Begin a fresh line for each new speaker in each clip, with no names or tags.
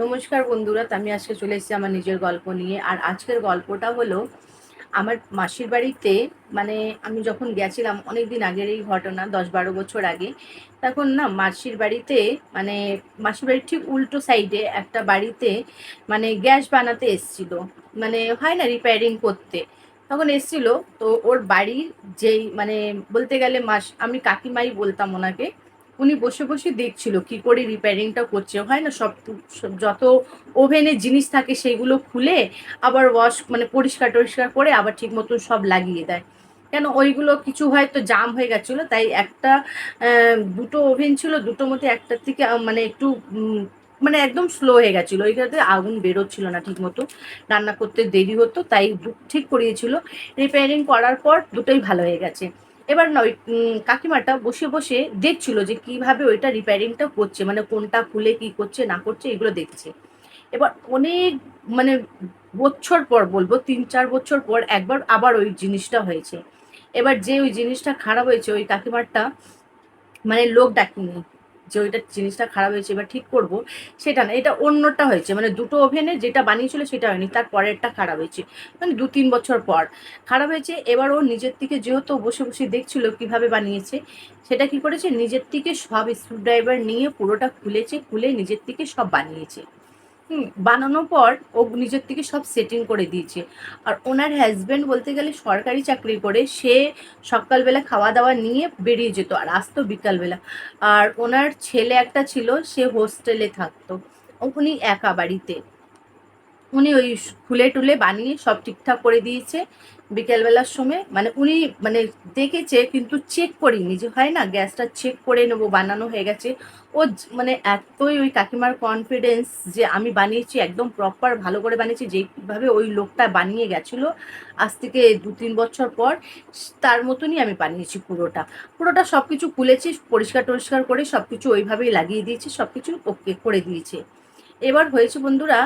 নমস্কার বন্ধুরা আমি আজকে চলে এসেছি আমার নিজের গল্প নিয়ে। আর আজকের গল্পটা হলো, আমার মাসির বাড়িতে মানে আমি যখন গেছিলাম অনেক দিন আগের এই ঘটনা, দশ বারো বছর আগে, তখন না মাসির বাড়িতে মানে মাসির বাড়ির ঠিক উল্টো সাইডে একটা বাড়িতে মানে গ্যাস বানাতে এসছিল। মানে হয় না রিপেয়ারিং করতে। তখন এসছিল, তো ওর বাড়ির যেই মানে বলতে গেলে মাস, আমি কাকিমাই বলতাম ওনাকে উনি বসে বসে দেখছিল কি করে রিপেয়ারিংটা করছে। হয় না, সব যত ওভেনের জিনিস থাকে সেগুলো খুলে আবার ওয়াশ মানে পরিষ্কার টরিষ্কার করে আবার ঠিক মতন সব লাগিয়ে দেয়। কেন ওইগুলো কিছু হয়তো জাম হয়ে গেছিল, তাই একটা দুটো ওভেন ছিল, দুটোর মধ্যে একটার থেকে মানে একটু মানে একদম স্লো হয়ে গেছিল। ওইটাতে আগুন বেরোচ্ছিল না ঠিক মতো। রান্না করতে দেরি হতো, তাই ঠিক করিয়েছিল। রিপেয়ারিং করার পর দুটোই ভালো হয়ে গেছে। এবার ওই কাকিমাটা বসে বসে দেখছিল যে কীভাবে ওইটা রিপেয়ারিংটা করছে মানে কোনটা খুলে কি করছে, না করছে, এগুলো দেখছে। এবার অনেক মানে বছর পর বলব, তিন চার বছর পর একবার আবার ওই জিনিসটা হয়েছে। এবার যে ওই জিনিসটা খারাপ হয়েছে, ওই কাকিমারটা মানে লোক ডাকিনি। যে ওইটা জিনিসটা খারাপ হয়েছে, এবার ঠিক করব, সেটা না। এটা অন্যটা হয়েছে মানে দুটো ওভেনে যেটা বানিয়েছিল সেটা হয়নি, তার পরেরটা খারাপ হয়েছে। মানে দু তিন বছর পর খারাপ হয়েছে। এবার ও নিজের থেকে যেহেতু বসে বসে দেখছিল কীভাবে বানিয়েছে, সেটা কি করেছে? নিজের থেকে সব স্ক্রুড্রাইভার নিয়ে পুরোটা খুলেছে, খুলে নিজের থেকে সব বানিয়েছে। বানানোর পর ও নিজের থেকে সব সেটিং করে দিয়েছে। আর ওনার হাজব্যান্ড বলতে গেলে সরকারি চাকরি করে, সে সকালবেলা খাওয়া দাওয়া নিয়ে বেরিয়ে যেত, আর আসতো বিকালবেলা। আর ওনার ছেলে একটা ছিল, সে হোস্টেলে থাকতো। উনি একা বাড়িতে। উনি ওই খুলে টুলে বানিয়ে সব ঠিকঠাক করে দিয়েছে বিকেলবেলার সময়। মানে উনি মানে দেখেছে কিন্তু চেক করিনি যে হয় না, গ্যাসটা চেক করে নেব, বানানো হয়ে গেছে। ও মানে এতই ওই কাকিমার কনফিডেন্স যে আমি বানিয়েছি, একদম প্রপার ভালো করে বানিয়েছি, যেভাবে ওই লোকটা বানিয়ে গেছিল, আজ থেকে দু তিন বছর পর তার মতনই আমি বানিয়েছি পুরোটা। পুরোটা সব কিছু খুলেছি, পরিষ্কার টরিষ্কার করে সব কিছু ওইভাবেই লাগিয়ে দিয়েছি সব কিছু ওকে করে দিয়েছে। এবার হয়েছে বন্ধুরা,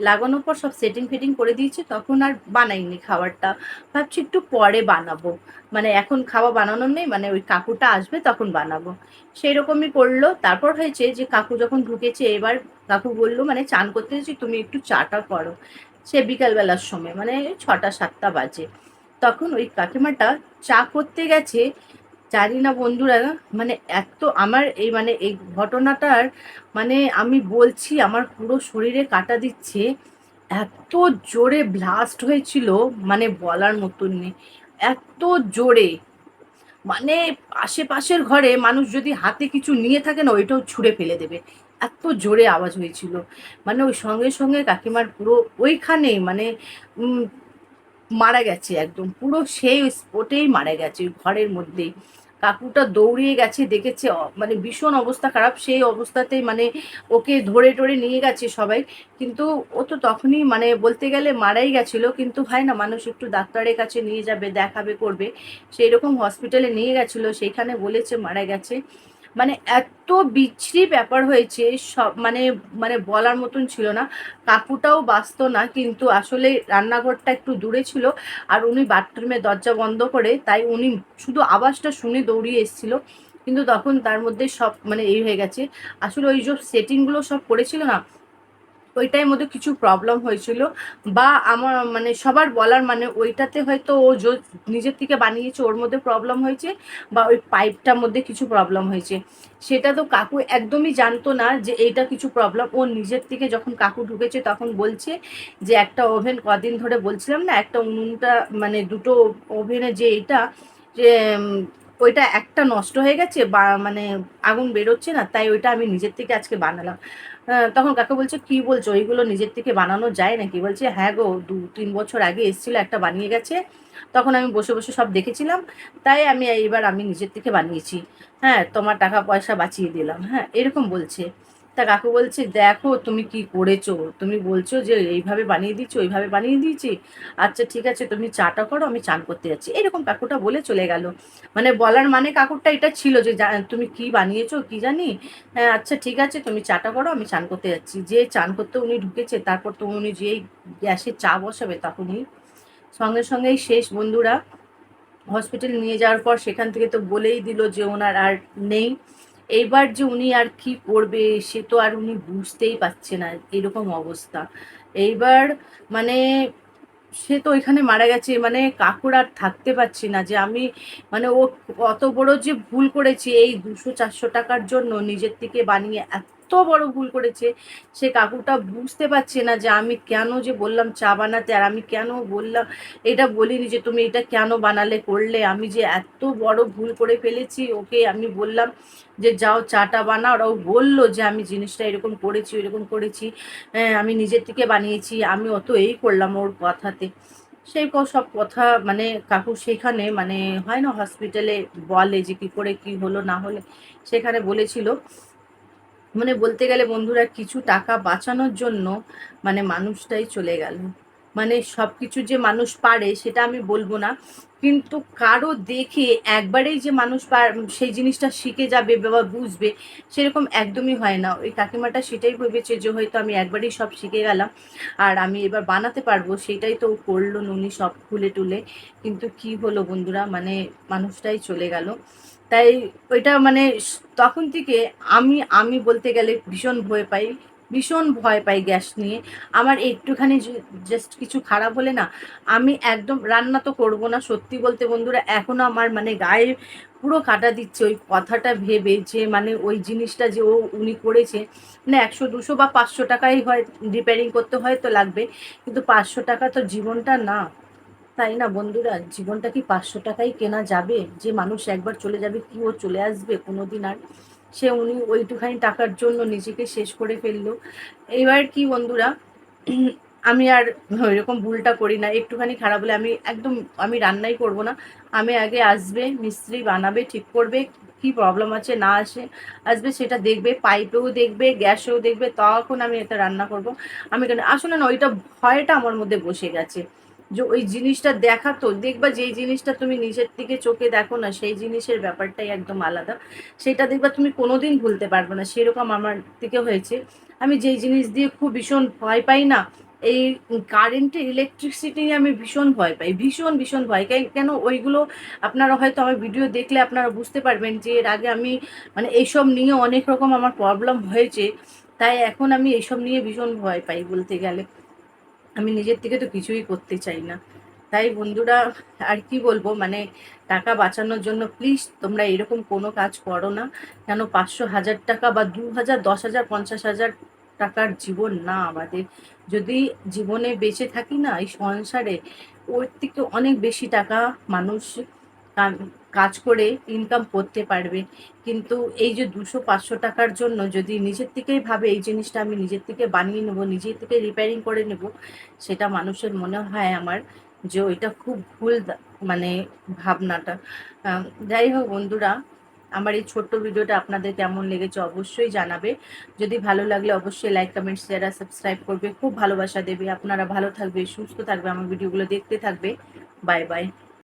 লাগানোর পর সব সেটিং ফিটিং করে দিয়েছে, তখন আর বানাইনি খাবারটা। ভাবছি একটু পরে বানাবো। মানে এখন খাওয়া বানানোর নেই মানে ওই কাকুটা আসবে তখন বানাবো। সেই রকমই করল। তারপর হয়েছে যে কাকু যখন ঢুকেছে, এবার কাকু বলল মানে চান করতে এসেছি, তুমি একটু চাটা করো। সে বিকালবেলার সময় মানে ছটা, সাতটা বাজে। তখন ওই কাকিমাটা চা করতে গেছে জানি না বন্ধুরা মানে এত আমার এই মানে এই ঘটনাটার মানে আমি বলছি, আমার পুরো শরীরে কাটা দিচ্ছে, এত জোরে ব্লাস্ট হয়েছিল মানে বলার মতন নেই, এত জোরে। মানে আশেপাশের ঘরে মানুষ যদি হাতে কিছু নিয়ে থাকে না, ওইটাও ছুঁড়ে ফেলে দেবে। এত জোরে আওয়াজ হয়েছিল। মানে ওই সঙ্গে সঙ্গে কাকিমার পুরো ওইখানেই মানে মারা গেছে একদম। পুরো সেই স্পটেই মারা গেছে ঘরের মধ্যেই। কাকুটা দৌড়িয়ে গেছে, দেখেছে মানে ভীষণ অবস্থা খারাপ, সেই অবস্থাতেই মানে ওকে ধরে টরে নিয়ে গেছে সবাই। কিন্তু ও তো তখনই মানে বলতে গেলে মারাই গেছিল, কিন্তু ভাই না, মানুষ একটু ডাক্তারের কাছে নিয়ে যাবে, দেখাবে, করবে। সেই রকম হসপিটালে নিয়ে গেছিল, সেইখানে বলেছে মারা গেছে। মানে এত বিচ্ছিরি ব্যাপার হয়েছে, সব মানে মানে বলার মতন ছিল না। কাকুটাও বাঁচত না, কিন্তু আসলে রান্নাঘরটা একটু দূরে ছিল আর উনি বাথরুমে দরজা বন্ধ করে, তাই উনি শুধু আওয়াজটা শুনে দৌড়িয়ে এসেছিল। কিন্তু তখন তার মধ্যে সব মানে এই হয়ে গেছে। আসলে ওই সব সেটিংগুলো সব করেছিল না ওইটার মধ্যে কিছু প্রবলেম হয়েছিল বা আমার মানে সবার বলার মানে ওইটাতে হয়তো ও নিজের থেকে বানিয়েছে, ওর মধ্যে প্রবলেম হয়েছে বা ওই পাইপটার মধ্যে কিছু প্রবলেম হয়েছে। সেটা তো কাকু একদমই জানতো না যে এইটা কিছু প্রবলেম ও নিজের থেকে যখন কাকু ঢুকেছে তখন বলছে যে একটা ওভেন কদিন ধরে বলছিলাম না, একটা উনুনটা মানে দুটো ওভেনে যে এটা, যে ওইটা একটা নষ্ট হয়ে গেছে, বা মানে আগুন বেরোচ্ছে না, তাই ওইটা আমি নিজের থেকে আজকে বানালাম। তখন কাকু বলছে, কি বলছো? ওইগুলো নিজের থেকে বানানো যায় নাকি? বলছে হ্যাঁ গো, দু তিন বছর আগে এসেছিল, একটা বানিয়ে গেছে। তখন আমি বসে বসে সব দেখেছিলাম, তাই আমি এইবার আমি নিজের থেকে বানিয়েছি। হ্যাঁ তোমার টাকা পয়সা বাঁচিয়ে দিলাম। হ্যাঁ এরকম বলছে। তা কাকু বলছে, দেখো তুমি কি করেছ? তুমি বলছো যে এইভাবে বানিয়ে দিচ্ছি ওইভাবে বানিয়ে দিয়েছি। আচ্ছা ঠিক আছে, তুমি চাটা করো, আমি চান করতে যাচ্ছি। এরকম কাকুটা বলে চলে গেল। মানে বলার মানে কাকুরটা এটা ছিল যে, তুমি কি বানিয়েছো, কি জানি? হ্যাঁ আচ্ছা ঠিক আছে, তুমি চাটা করো, আমি চান করতে যাচ্ছি। যে চান করতে উনি ঢুকেছে, তারপর তো উনি যেই গ্যাসে চা বসাবে তখনই। সঙ্গে সঙ্গেই শেষ বন্ধুরা। হসপিটাল নিয়ে যাওয়ার পর সেখান থেকে তো বলেই দিল যে ওনার আর নেই। এইবার যে উনি আর কি করবে, সে তো আর উনি বুঝতেই পারছে না এরকম অবস্থা। এইবার মানে সে তো এখানে মারা গেছে মানে কাকুর আর থাকতে পারছি না যে আমি মানে ও অত বড় যে ভুল করেছি এই দুশো চারশো টাকার জন্য নিজের থেকে বানিয়ে এত বড় ভুল করেছে, সে কাকুটা বুঝতে পারছে না যে আমি কেন যে বললাম চা বানাতে আর আমি কেন বললাম, এটা বলিনি যে তুমি এটা কেন বানালে করলে, আমি যে এত বড় ভুল করে ফেলেছি, ওকে আমি বললাম যে যাও চাটা বানাও, ওরাও বলল যে আমি জিনিসটা এরকম করেছি এরকম করেছি হ্যাঁ আমি নিজের থেকে বানিয়েছি, আমি অত এই করলাম ওর কথাতে। সেই সব কথা মানে কাকু সেখানে মানে হয় না হসপিটালে বলে যে কি করে কি হলো না হলে, সেখানে বলেছিল। মানে বলতে গেলে বন্ধুরা, কিছু টাকা বাঁচানোর জন্য মানে মানুষটাই চলে গেল। মানে সব কিছু যে মানুষ পারে সেটা আমি বলব না। কিন্তু কারও দেখে একবারেই যে মানুষ সেই জিনিসটা শিখে যাবে বা বুঝবে সেরকম একদমই হয় না। ওই কাকিমাটা সেটাই ভেবেছে যে হয়তো আমি একবারেই সব শিখে গেলাম আর আমি এবার বানাতে পারব। সেটাই তো করল নুনি সব খুলে টুলে। কিন্তু কি হলো বন্ধুরা? মানে মানুষটাই চলে গেল। তাই ওইটা মানে তখন থেকে আমি আমি বলতে গেলে ভীষণ ভয় পাই, ভীষণ ভয় পাই গ্যাস নিয়ে। আমার একটুখানি জাস্ট কিছু খারাপ হলে না, আমি একদম রান্না তো করব না, সত্যি বলতে বন্ধুরা এখনও আমার মানে গায়ে পুরো কাটা দিচ্ছে ওই কথাটা ভেবে যে মানে ওই জিনিসটা যে ও, উনি করেছে মানে একশো, দুশো বা পাঁচশো টাকাই হয় রিপেয়ারিং করতে হয় তো লাগবে, কিন্তু পাঁচশো টাকা তো জীবনটা না। তাই না বন্ধুরা? জীবনটা কি পাঁচশো টাকাই কেনা যাবে? যে মানুষ একবার চলে যাবে, কি ও চলে আসবে কোনো দিন আর? সে উনি ওইটুখানি টাকার জন্য নিজেকে শেষ করে ফেলল। এবার কি বন্ধুরা? আমি আর ওইরকম ভুলটা করি না। একটুখানি খারাপ হলে আমি একদম, আমি রান্নাই করব না। আমি আগে আসবে, মিস্ত্রি বানাবে, ঠিক করবে, কি প্রবলেম আছে, না আসে, আসবে সেটা দেখবে পাইপেও দেখবে, গ্যাসেও দেখবে, তখন আমি এটা রান্না করব। আমি কেন, আসলে না, ওইটা ভয়টা আমার মধ্যে বসে গেছে। যে ওই জিনিসটা দেখাতো দেখবা যেই জিনিসটা তুমি নিজের থেকে চোখে দেখো না, সেই জিনিসের ব্যাপারটাই একদম আলাদা। সেটা দেখবা তুমি কোনোদিন ভুলতে পারবে না, সেরকম আমার থেকে হয়েছে। আমি যেই জিনিস দিয়ে খুব ভীষণ ভয় পাই না, এই কারেন্টের ইলেকট্রিসিটি নিয়ে আমি ভীষণ ভয় পাই, ভীষণ ভীষণ ভয় কেন ওইগুলো আপনারা হয়তো আমার ভিডিও দেখলে আপনারা বুঝতে পারবেন যে এর আগে আমি মানে এইসব নিয়ে অনেক রকম আমার প্রবলেম হয়েছে। তাই এখন আমি এইসব নিয়ে ভীষণ ভয় পাই বলতে গেলে। আমি নিজের থেকে তো কিছুই করতে চাই না। তাই বন্ধুরা, আর কি বলব? মানে টাকা বাঁচানোর জন্য প্লিজ তোমরা এরকম কোনো কাজ করো না। কেন পাঁচশো হাজার টাকা বা দু হাজার, দশ হাজার, পঞ্চাশ হাজার টাকার জীবন না আমাদের। যদি জীবনে বেঁচে থাকি না এই সংসারে, ওর থেকে অনেক বেশি টাকা মানুষ কাজ করে ইনকাম করতে পারবে। কিন্তু এই যে দুশো পাঁচশো টাকার জন্য যদি নিজের থেকেই ভাবে এই জিনিসটা আমি নিজের থেকে বানিয়ে নেব, নিজের থেকে রিপেয়ারিং করে নেব, সেটা মানুষের মনে হয় আমার যে ওইটা খুব ভুল মানে ভাবনাটা। যাই হোক বন্ধুরা, আমার এই ছোট্ট ভিডিওটা আপনাদের কেমন লেগেছে অবশ্যই জানাবে। যদি ভালো লাগলে অবশ্যই লাইক কমেন্ট শেয়ার আর সাবস্ক্রাইব করবে। খুব ভালোবাসা দেবে। আপনারা ভালো থাকবে, সুস্থ থাকবে, আমার ভিডিওগুলো দেখতে থাকবে। Bye bye